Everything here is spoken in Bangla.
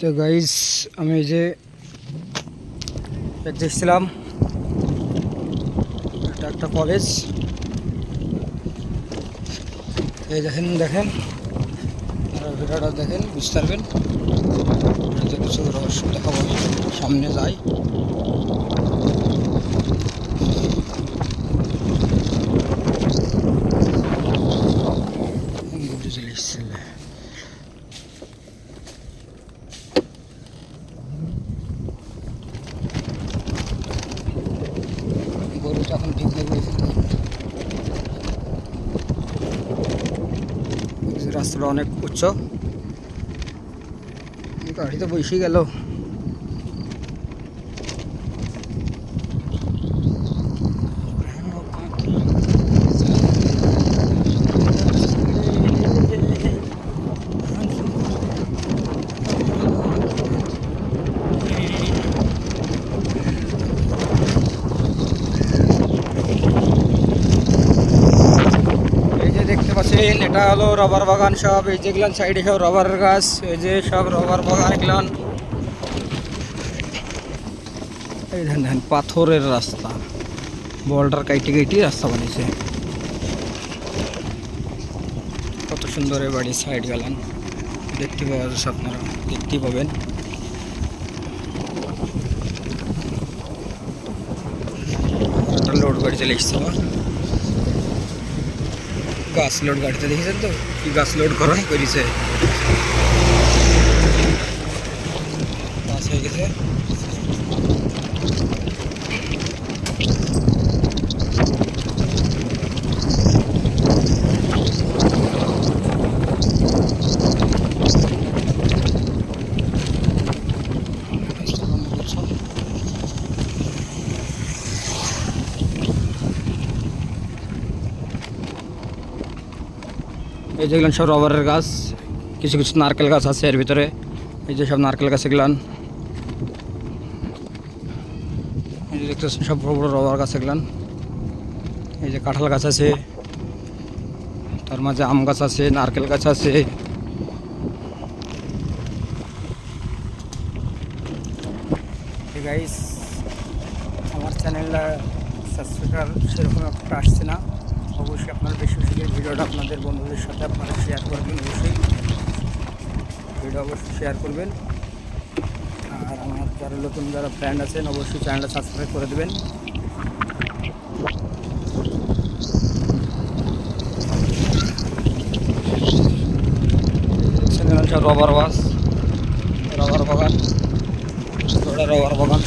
তো গাইস আমি যে দেখছিলাম। এটা একটা কলেজ এই দেখেন দেখেন। ভিডিওটা দেখেন, বুঝতে পারবেন। কিছু রহস্য দেখাবো। সামনে যাই গরু চলে এসছে এখন ঠিক নেই রাস্তাটা অনেক উচ্চ। গাড়ি তো বসে গেল এই যে এটা হলো রবার বাগান সব, এই যেগুলান সাইডে সব রবারের গাছ, এই যে সব রবার বাগান এগুলান এই দেখেন দেখেন পাথরের রাস্তা বলটার কাইটে কাইটি রাস্তা বানিয়েছে। কত সুন্দর এই বাড়ির সাইড গেলান দেখতে পাওয়া যাচ্ছে আপনারা, দেখতে পাবেন। লোড গাড়ি চলে এসছে আবার। গাছ লোড গাড়িতে দেখেছেন তো কি গাছ লোড করা করেছে গাছ হয়ে গেছে এই যেগুলো সব রবারের গাছ, কিছু কিছু নারকেল গাছ আছে এর ভিতরে। এই যে সব নারকেল গাছ এগুলান। এই যে দেখতেছেন সব বড় বড় রবার গাছ এগুলান। এই যে কাঁঠাল গাছ আছে, তার মাঝে আম গাছ আছে, নারকেল গাছ আছে। গাইস আমার চ্যানেলটা সাবস্ক্রাইবার সেরকম একটা আসছে না। অবশ্যই আপনারা বেশি বেশি ভিডিওটা আপনাদের বন্ধুদের সাথে আপনারা শেয়ার করবেন অবশ্যই। ভিডিও অবশ্যই শেয়ার করবেন। আর আমার যারা নতুন যারা ফ্রেন্ড আছেন, অবশ্যই চ্যানেলটা সাবস্ক্রাইব করে দেবেন। রবার বাস রবার বাগান। রবার বাগান।